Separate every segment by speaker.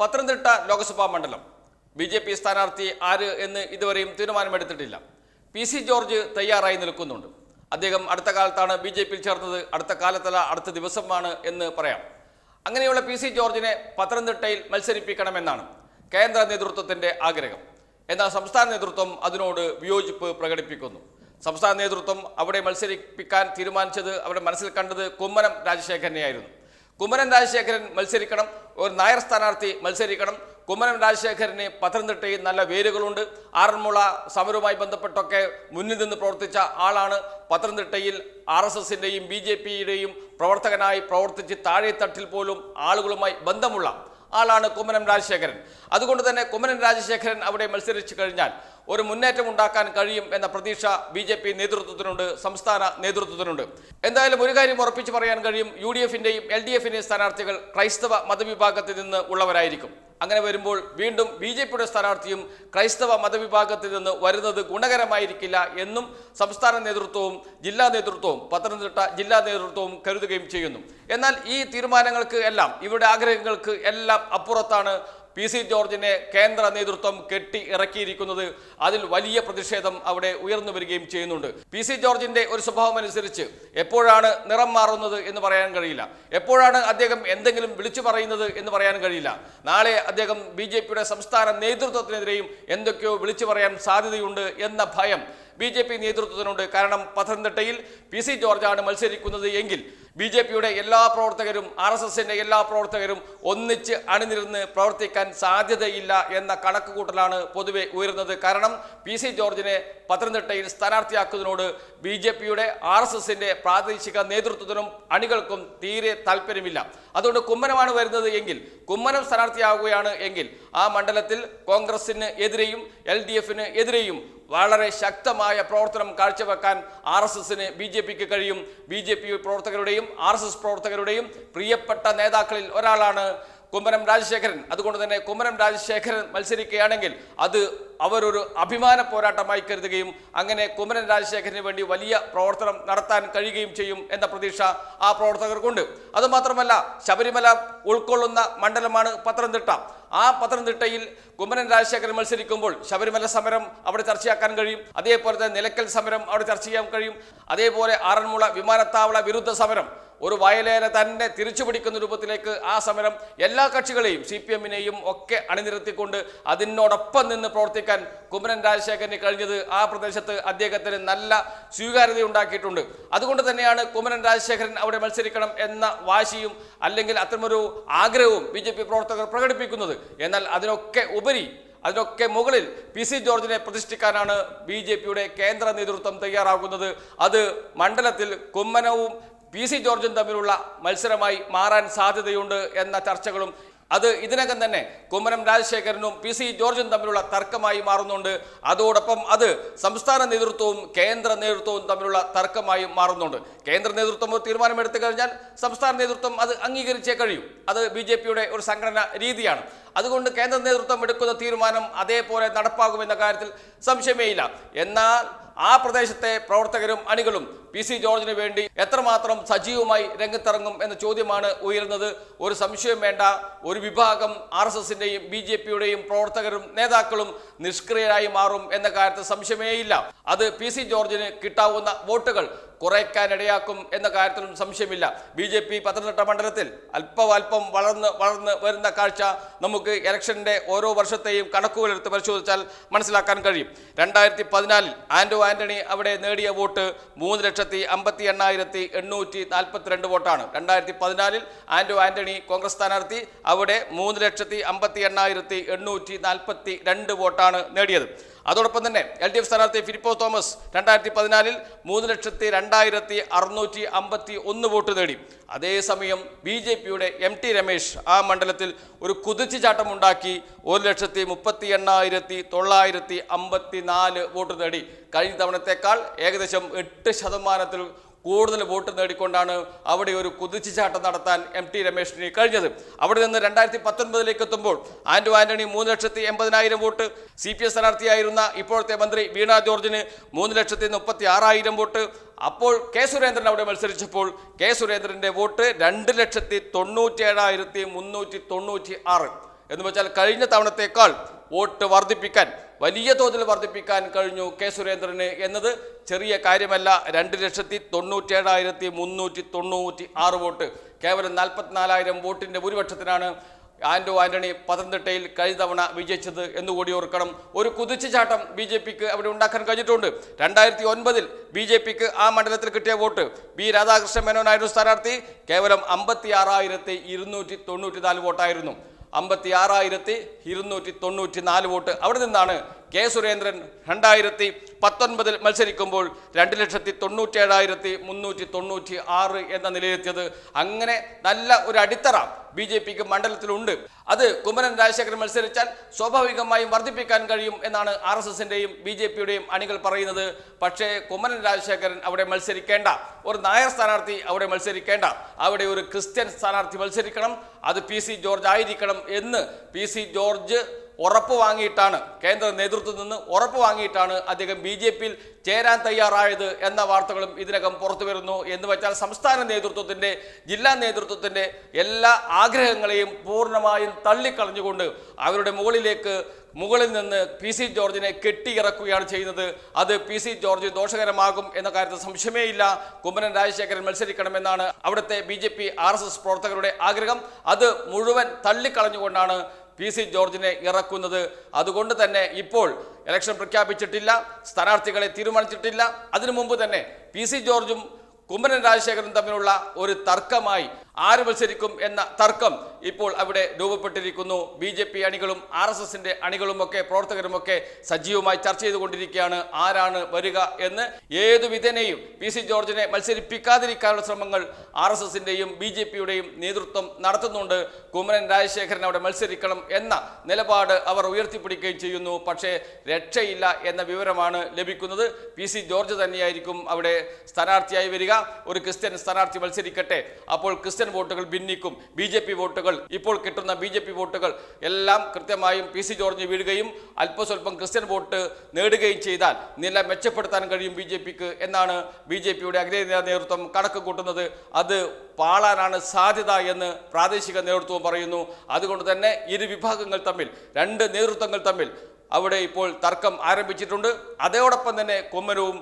Speaker 1: പത്തനംതിട്ട ലോക്സഭാ മണ്ഡലം. B J P സ്ഥാനാർത്ഥി ആര് എന്ന് ഇതുവരെയും തീരുമാനമെടുത്തിട്ടില്ല. പി സി ജോർജ് തയ്യാറായി നിൽക്കുന്നുണ്ട്. അദ്ദേഹം അടുത്ത കാലത്താണ് ബി ജെ പിയിൽ ചേർന്നത്. അടുത്ത കാലത്തല്ല അടുത്ത ദിവസമാണ് എന്ന് പറയാം. അങ്ങനെയുള്ള പി സി ജോർജിനെ പത്തനംതിട്ടയിൽ മത്സരിപ്പിക്കണമെന്നാണ് കേന്ദ്ര നേതൃത്വത്തിന്റെ ആഗ്രഹം. എന്നാൽ സംസ്ഥാന നേതൃത്വം അതിനോട് വിയോജിപ്പ് പ്രകടിപ്പിക്കുന്നു. സംസ്ഥാന നേതൃത്വം അവിടെ മത്സരിപ്പിക്കാൻ തീരുമാനിച്ചത് അവിടെ മനസ്സിൽ കണ്ടത് കുമ്മനം രാജശേഖരനെയായിരുന്നു. കുമ്മനം രാജശേഖരൻ മത്സരിക്കണം. ഒരു നായർ സ്ഥാനാർത്ഥി മത്സരിക്കണം. കുമ്മനം രാജശേഖരന് പത്തനംതിട്ടയിൽ നല്ല വേരുകളുണ്ട്. ആറന്മുള സമരവുമായി ബന്ധപ്പെട്ടൊക്കെ മുന്നിൽ നിന്ന് പ്രവർത്തിച്ച ആളാണ് പത്തനംതിട്ടയിൽ ആർ എസ് എസിന്റെയും ബി ജെ പിയുടെയും പ്രവർത്തകനായി പ്രവർത്തിച്ച് താഴെത്തട്ടിൽ പോലും ആളുകളുമായി ബന്ധമുള്ള ആളാണ് കുമ്മനം രാജശേഖരൻ. അതുകൊണ്ട് തന്നെ കുമ്മനം രാജശേഖരൻ അവിടെ മത്സരിച്ചു കഴിഞ്ഞാൽ ഒരു മുന്നേറ്റം ഉണ്ടാക്കാൻ കഴിയും എന്ന പ്രതീക്ഷ ബി ജെ പി നേതൃത്വത്തിനുണ്ട് സംസ്ഥാന നേതൃത്വത്തിനുണ്ട്. എന്തായാലും ഒരു കാര്യം ഉറപ്പിച്ചു പറയാൻ കഴിയും യു ഡി എഫിന്റെയും എൽ ഡി എഫിന്റെയും സ്ഥാനാർത്ഥികൾ ക്രൈസ്തവ മതവിഭാഗത്തിൽ നിന്ന് ഉള്ളവരായിരിക്കും. അങ്ങനെ വരുമ്പോൾ വീണ്ടും ബി ജെ പിയുടെ സ്ഥാനാർത്ഥിയും ക്രൈസ്തവ മതവിഭാഗത്തിൽ നിന്ന് വരുന്നത് ഗുണകരമായിരിക്കില്ല എന്നും സംസ്ഥാന നേതൃത്വവും ജില്ലാ നേതൃത്വവും പത്തനംതിട്ട ജില്ലാ നേതൃത്വവും കരുതുകയും ചെയ്യുന്നു. എന്നാൽ ഈ തീരുമാനങ്ങൾക്ക് എല്ലാം ഇവരുടെ ആഗ്രഹങ്ങൾക്ക് എല്ലാം അപ്പുറത്താണ് പി സി ജോർജിനെ കേന്ദ്ര നേതൃത്വം കെട്ടി ഇറക്കിയിരിക്കുന്നത് അതിൽ വലിയ പ്രതിഷേധം അവിടെ ഉയർന്നു വരികയും ചെയ്യുന്നുണ്ട്. പി സി ജോർജിന്റെ ഒരു സ്വഭാവം അനുസരിച്ച് എപ്പോഴാണ് നിറം മാറുന്നത് എന്ന് പറയാൻ കഴിയില്ല. എപ്പോഴാണ് അദ്ദേഹം എന്തെങ്കിലും വിളിച്ചു പറയുന്നത് എന്ന് പറയാൻ കഴിയില്ല. നാളെ അദ്ദേഹം ബി ജെ പിയുടെ സംസ്ഥാന നേതൃത്വത്തിനെതിരെയും എന്തൊക്കെയോ വിളിച്ചു പറയാൻ സാധ്യതയുണ്ട് എന്ന ഭയം ബി ജെ പി നേതൃത്വത്തിനുണ്ട്. കാരണം പത്തനംതിട്ടയിൽ പി സി ജോർജാണ് മത്സരിക്കുന്നത് എങ്കിൽ ബി ജെ പിയുടെ എല്ലാ പ്രവർത്തകരും ആർ എസ് എസിന്റെ എല്ലാ പ്രവർത്തകരും ഒന്നിച്ച് അണിനിരുന്ന് പ്രവർത്തിക്കാൻ സാധ്യതയില്ല എന്ന കണക്ക് കൂട്ടലാണ് പൊതുവെ ഉയരുന്നത്. കാരണം പി സി ജോർജിനെ പത്തനംതിട്ടയിൽ സ്ഥാനാർത്ഥിയാക്കുന്നതിനോട് ബി ജെ പിയുടെ ആർ എസ് എസിന്റെ പ്രാദേശിക നേതൃത്വത്തിനും അണികൾക്കും തീരെ താല്പര്യമില്ല. അതുകൊണ്ട് കുമ്മനമാണ് വരുന്നത് എങ്കിൽ കുമ്മനം സ്ഥാനാർത്ഥിയാവുകയാണ് എങ്കിൽ ആ മണ്ഡലത്തിൽ കോൺഗ്രസിന് എതിരെയും എൽ ഡി എഫിന് എതിരെയും വളരെ ശക്തമായ പ്രവർത്തനം കാഴ്ചവെക്കാൻ ആർ എസ് എസിന് ബി ജെ പിക്ക് കഴിയും. ബി ജെ പി പ്രവർത്തകരുടെയും ആർ എസ് എസ് പ്രവർത്തകരുടെയും പ്രിയപ്പെട്ട നേതാക്കളിൽ ഒരാളാണ് കുമ്മനം രാജശേഖരൻ. അതുകൊണ്ട് തന്നെ കുമ്മനം രാജശേഖരൻ മത്സരിക്കുകയാണെങ്കിൽ അത് അവരൊരു അഭിമാന പോരാട്ടമായി കരുതുകയും അങ്ങനെ കുമരൻ രാജശേഖരന് വേണ്ടി വലിയ പ്രവർത്തനം നടത്താൻ കഴിയുകയും ചെയ്യും എന്ന പ്രതീക്ഷ ആ പ്രവർത്തകർക്കുണ്ട്. അതുമാത്രമല്ല ശബരിമല ഉൾക്കൊള്ളുന്ന മണ്ഡലമാണ് പത്തനംതിട്ട. ആ പത്തനംതിട്ടയിൽ കുമരൻ രാജശേഖരൻ മത്സരിക്കുമ്പോൾ ശബരിമല സമരം അവിടെ ചർച്ചയാക്കാൻ കഴിയും. അതേപോലെ തന്നെ നിലക്കൽ സമരം അവിടെ ചർച്ച ചെയ്യാൻ കഴിയും. അതേപോലെ ആറന്മുള വിമാനത്താവള വിരുദ്ധ സമരം. ഒരു വയലേല തന്നെ തിരിച്ചു പിടിക്കുന്ന രൂപത്തിലേക്ക് ആ സമരം എല്ലാ കക്ഷികളെയും സി പി എമ്മിനെയും ഒക്കെ അണിനിരത്തിക്കൊണ്ട് അതിനോടൊപ്പം നിന്ന് പ്രവർത്തിക്കാൻ കുമരൻ രാജശേഖരന് കഴിഞ്ഞത് ആ പ്രദേശത്ത് അദ്ദേഹത്തിന് നല്ല സ്വീകാര്യത ഉണ്ടാക്കിയിട്ടുണ്ട് അതുകൊണ്ട് തന്നെയാണ് കുമരൻ രാജശേഖരൻ അവിടെ മത്സരിക്കണം എന്ന വാശിയും അല്ലെങ്കിൽ അത്തരമൊരു ആഗ്രഹവും ബി പ്രവർത്തകർ പ്രകടിപ്പിക്കുന്നത്. എന്നാൽ അതിനൊക്കെ ഉപരി അതിനൊക്കെ മുകളിൽ പി സി ജോർജിനെ പ്രതിഷ്ഠിക്കാനാണ് ബി ജെ പിയുടെ കേന്ദ്ര നേതൃത്വം തയ്യാറാകുന്നത്. അത് മണ്ഡലത്തിൽ കുമ്മനവും പി സി ജോർജും തമ്മിലുള്ള മത്സരമായി മാറാൻ സാധ്യതയുണ്ട് എന്ന ചർച്ചകളും അത് ഇതിനകം തന്നെ കുമ്മനം രാജശേഖരനും പി സി ജോർജും തമ്മിലുള്ള തർക്കമായി മാറുന്നുണ്ട്. അതോടൊപ്പം അത് സംസ്ഥാന നേതൃത്വവും കേന്ദ്ര നേതൃത്വവും തമ്മിലുള്ള തർക്കമായി മാറുന്നുണ്ട്. കേന്ദ്ര നേതൃത്വം ഒരു തീരുമാനമെടുത്തു കഴിഞ്ഞാൽ സംസ്ഥാന നേതൃത്വം അത് അംഗീകരിച്ചേ കഴിയും. അത് ബി ഒരു സംഘടന രീതിയാണ്. അതുകൊണ്ട് കേന്ദ്ര നേതൃത്വം എടുക്കുന്ന തീരുമാനം അതേപോലെ നടപ്പാകുമെന്ന കാര്യത്തിൽ സംശയമേയില്ല എന്നാൽ ആ പ്രദേശത്തെ പ്രവർത്തകരും അണികളും പി സി ജോർജിന് വേണ്ടി എത്രമാത്രം സജീവമായി രംഗത്തിറങ്ങും എന്ന ചോദ്യമാണ് ഉയരുന്നത്. ഒരു സംശയം വേണ്ട. ഒരു വിഭാഗം ആർ എസ് എസിന്റെയും ബി ജെ പിയുടെയും പ്രവർത്തകരും നേതാക്കളും നിഷ്ക്രിയരായി മാറും എന്ന കാര്യത്തിൽ സംശയമേയില്ല. അത് പി സി ജോർജിന് കിട്ടാവുന്ന വോട്ടുകൾ കുറയ്ക്കാനിടയാക്കും എന്ന കാര്യത്തിലും സംശയമില്ല. ബി ജെ പി പത്തനംതിട്ട മണ്ഡലത്തിൽ അല്പം വളർന്ന് വളർന്ന് വരുന്ന കാഴ്ച നമുക്ക് ഇലക്ഷന്റെ ഓരോ വർഷത്തെയും കണക്കുകളെടുത്ത് പരിശോധിച്ചാൽ മനസ്സിലാക്കാൻ കഴിയും. രണ്ടായിരത്തി പതിനാലിൽ ആന്റോ ആന്റണി അവിടെ നേടിയ വോട്ട് മൂന്ന് ലക്ഷത്തി അമ്പത്തി എണ്ണായിരത്തി എണ്ണൂറ്റി നാൽപ്പത്തിരണ്ട് വോട്ടാണ്. രണ്ടായിരത്തി പതിനാലിൽ ആന്റോ ആന്റണി കോൺഗ്രസ് സ്ഥാനാർത്ഥി അവിടെ മൂന്ന് ലക്ഷത്തി അമ്പത്തി എണ്ണായിരത്തി എണ്ണൂറ്റി നാൽപ്പത്തി രണ്ട് വോട്ടാണ് നേടിയത്. അതോടൊപ്പം തന്നെ എൽ ഡി എഫ് സ്ഥാനാർത്ഥി ഫിലിപ്പോ തോമസ് രണ്ടായിരത്തി പതിനാലിൽ മൂന്ന് ലക്ഷത്തി രണ്ടായിരത്തി അറുന്നൂറ്റി അമ്പത്തി ഒന്ന് വോട്ട് നേടി അതേസമയം ബി ജെ പിയുടെ എം ടി രമേശ് ആ മണ്ഡലത്തിൽ ഒരു കുതിച്ചുചാട്ടം ഉണ്ടാക്കി ഒരു ലക്ഷത്തി മുപ്പത്തി എണ്ണായിരത്തി തൊള്ളായിരത്തി അമ്പത്തി നാല് വോട്ട് നേടി കഴിഞ്ഞ തവണത്തേക്കാൾ ഏകദേശം എട്ട് ശതമാനത്തിൽ കൂടുതൽ വോട്ട് നേടിക്കൊണ്ടാണ് അവിടെ ഒരു കുതിച്ചുചാട്ടം നടത്താൻ എം ടി രമേശിന് കഴിഞ്ഞത്. അവിടെ നിന്ന് രണ്ടായിരത്തി പത്തൊൻപതിലേക്ക് എത്തുമ്പോൾ ആൻഡു ആന്റണി മൂന്ന് ലക്ഷത്തി എൺപതിനായിരം വോട്ട് സി പി എസ് സ്ഥാനാർത്ഥിയായിരുന്ന ഇപ്പോഴത്തെ മന്ത്രി വീണ ജോർജിന് മൂന്ന് ലക്ഷത്തി മുപ്പത്തി ആറായിരം വോട്ട്. അപ്പോൾ കെ സുരേന്ദ്രൻ അവിടെ മത്സരിച്ചപ്പോൾ കെ സുരേന്ദ്രന്റെ വോട്ട് രണ്ട് ലക്ഷത്തി തൊണ്ണൂറ്റി ഏഴായിരത്തി മുന്നൂറ്റി തൊണ്ണൂറ്റി ആറ് എന്ന് വെച്ചാൽ കഴിഞ്ഞ തവണത്തേക്കാൾ വോട്ട് വർദ്ധിപ്പിക്കാൻ വലിയ തോതിൽ വർദ്ധിപ്പിക്കാൻ കഴിഞ്ഞു കെ സുരേന്ദ്രന് എന്നത്. ചെറിയ കാര്യമല്ല രണ്ട് ലക്ഷത്തി തൊണ്ണൂറ്റേഴായിരത്തി മുന്നൂറ്റി തൊണ്ണൂറ്റി ആറ് വോട്ട്. കേവലം നാൽപ്പത്തിനാലായിരം വോട്ടിന്റെ ഭൂരിപക്ഷത്തിനാണ് ആൻഡോ ആന്റണി പത്തനംതിട്ടയിൽ കഴിഞ്ഞ തവണ വിജയിച്ചത് എന്നുകൂടി ഓർക്കണം. ഒരു കുതിച്ചുചാട്ടം ബി ജെ പിക്ക് അവിടെ ഉണ്ടാക്കാൻ കഴിഞ്ഞിട്ടുണ്ട്. രണ്ടായിരത്തി ഒൻപതിൽ ബി ജെ പിക്ക് ആ മണ്ഡലത്തിൽ കിട്ടിയ വോട്ട്. ബി രാധാകൃഷ്ണ മേനോനായിരുന്നു സ്ഥാനാർത്ഥി. കേവലം അമ്പത്തി ആറായിരത്തി ഇരുന്നൂറ്റി തൊണ്ണൂറ്റി നാല് വോട്ടായിരുന്നു. അമ്പത്തി ആറായിരത്തി ഇരുന്നൂറ്റി തൊണ്ണൂറ്റി നാല് വോട്ട്. അവിടെ നിന്നാണ് കെ സുരേന്ദ്രൻ രണ്ടായിരത്തി പത്തൊൻപതിൽ മത്സരിക്കുമ്പോൾ രണ്ട് ലക്ഷത്തി തൊണ്ണൂറ്റേഴായിരത്തി മുന്നൂറ്റി തൊണ്ണൂറ്റി ആറ് എന്ന നിലയിലെത്തിയത്. അങ്ങനെ നല്ല ഒരു അടിത്തറ ബി ജെ പിക്ക് മണ്ഡലത്തിലുണ്ട്. അത് കുമ്മനൻ രാജശേഖരൻ മത്സരിച്ചാൽ സ്വാഭാവികമായും വർദ്ധിപ്പിക്കാൻ കഴിയും എന്നാണ് ആർ എസ് എസിന്റെയും ബി ജെ പിയുടെയും അണികൾ പറയുന്നത്. പക്ഷേ കുമ്മനൻ രാജശേഖരൻ അവിടെ മത്സരിക്കേണ്ട. ഒരു നായർ സ്ഥാനാർത്ഥി അവിടെ മത്സരിക്കേണ്ട. അവിടെ ഒരു ക്രിസ്ത്യൻ സ്ഥാനാർത്ഥി മത്സരിക്കണം. അത് പി സി ജോർജ് ആയിരിക്കണം എന്ന് പി സി ജോർജ് ഉറപ്പ് വാങ്ങിയിട്ടാണ് കേന്ദ്ര നേതൃത്വത്തിൽ നിന്ന് ഉറപ്പ് വാങ്ങിയിട്ടാണ് അദ്ദേഹം ബി ജെ പിയിൽ ചേരാൻ തയ്യാറായത് എന്ന വാർത്തകളും ഇതിനകം പുറത്തു വരുന്നു എന്ന് വെച്ചാൽ സംസ്ഥാന നേതൃത്വത്തിന്റെ ജില്ലാ നേതൃത്വത്തിന്റെ എല്ലാ ആഗ്രഹങ്ങളെയും പൂർണമായും തള്ളിക്കളഞ്ഞുകൊണ്ട് അവരുടെ മുകളിലേക്ക് മുകളിൽ നിന്ന് പി സി ജോർജിനെ കെട്ടിയിറക്കുകയാണ് ചെയ്യുന്നത്. അത് പി സി ജോർജ് ദോഷകരമാകും എന്ന കാര്യത്തിൽ സംശയമേ ഇല്ല കുമ്മനം രാജശേഖരൻ മത്സരിക്കണമെന്നാണ് അവിടുത്തെ B J P R S S പ്രവർത്തകരുടെ ആഗ്രഹം. അത് മുഴുവൻ തള്ളിക്കളഞ്ഞുകൊണ്ടാണ് പി സി ജോർജിനെ ഇറക്കുന്നത്. അതുകൊണ്ട് തന്നെ ഇപ്പോൾ ഇലക്ഷൻ പ്രഖ്യാപിച്ചിട്ടില്ല സ്ഥാനാർത്ഥികളെ തീരുമാനിച്ചിട്ടില്ല. അതിനു മുമ്പ് തന്നെ പി സി ജോർജും കുമ്മനൻ രാജശേഖരനും തമ്മിലുള്ള ഒരു തർക്കമായി ആര് മത്സരിക്കും എന്ന തർക്കം ഇപ്പോൾ അവിടെ രൂപപ്പെട്ടിരിക്കുന്നു. ബി ജെ പി അണികളും ആർ എസ് എസിന്റെ അണികളുമൊക്കെ പ്രവർത്തകരുമൊക്കെ സജീവമായി ചർച്ച ചെയ്തുകൊണ്ടിരിക്കുകയാണ്. ആരാണ് വരിക എന്ന് ഏതു വിധേനയും പി സി ജോർജിനെ മത്സരിപ്പിക്കാതിരിക്കാനുള്ള ശ്രമങ്ങൾ ആർ എസ് എസിന്റെയും ബി ജെ പിയുടെയും നേതൃത്വം നടത്തുന്നുണ്ട്. കുമരൻ രാജശേഖരൻ അവിടെ മത്സരിക്കണം എന്ന നിലപാട് അവർ ഉയർത്തിപ്പിടിക്കുകയും ചെയ്യുന്നു. പക്ഷേ രക്ഷയില്ല എന്ന വിവരമാണ് ലഭിക്കുന്നത്. പി സി ജോർജ് തന്നെയായിരിക്കും അവിടെ സ്ഥാനാർത്ഥിയായി വരിക. ഒരു ക്രിസ്ത്യൻ സ്ഥാനാർത്ഥി മത്സരിക്കട്ടെ. അപ്പോൾ ക്രിസ്ത്യൻ വോട്ടുകൾ ഭിന്നിക്കും. ബി ജെ പി വോട്ടുകൾ ഇപ്പോൾ കിട്ടുന്ന ബി ജെ പി വോട്ടുകൾ എല്ലാം കൃത്യമായും പി സി ജോർജ് വീഴുകയും അല്പസ്വല്പം ക്രിസ്ത്യൻ വോട്ട് നേടുകയും ചെയ്താൽ നില മെച്ചപ്പെടുത്താൻ കഴിയും ബി ജെ പിക്ക് എന്നാണ് ബി ജെ പിയുടെ അഗ്രേയ നേതൃത്വം കണക്ക് കൂട്ടുന്നത്. അത് പാളാനാണ് സാധ്യത എന്ന് പ്രാദേശിക നേതൃത്വം പറയുന്നു. അതുകൊണ്ട് തന്നെ ഇരു വിഭാഗങ്ങൾ തമ്മിൽ രണ്ട് നേതൃത്വങ്ങൾ തമ്മിൽ അവിടെ ഇപ്പോൾ തർക്കം ആരംഭിച്ചിട്ടുണ്ട്. അതോടൊപ്പം തന്നെ കൊമ്മനവും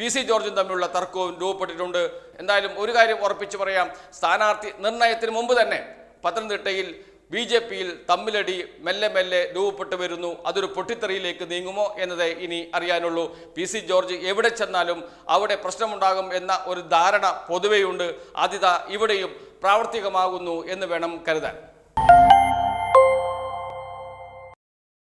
Speaker 1: പി സി ജോർജും തമ്മിലുള്ള തർക്കവും രൂപപ്പെട്ടിട്ടുണ്ട്. എന്തായാലും ഒരു കാര്യം ഉറപ്പിച്ചു പറയാം. സ്ഥാനാർത്ഥി നിർണയത്തിന് മുമ്പ് തന്നെ പത്തനംതിട്ടയിൽ ബി ജെ പിയിൽ തമ്മിലടി മെല്ലെ മെല്ലെ രൂപപ്പെട്ടു വരുന്നു. അതൊരു പൊട്ടിത്തെറിയിലേക്ക് നീങ്ങുമോ എന്നത് ഇനി അറിയാനുള്ളൂ. പി സി ജോർജ് എവിടെ ചെന്നാലും അവിടെ പ്രശ്നമുണ്ടാകും എന്ന ഒരു ധാരണ പൊതുവെയുണ്ട്. അതിത ഇവിടെയും പ്രാവർത്തികമാകുന്നു എന്ന് വേണം കരുതാൻ.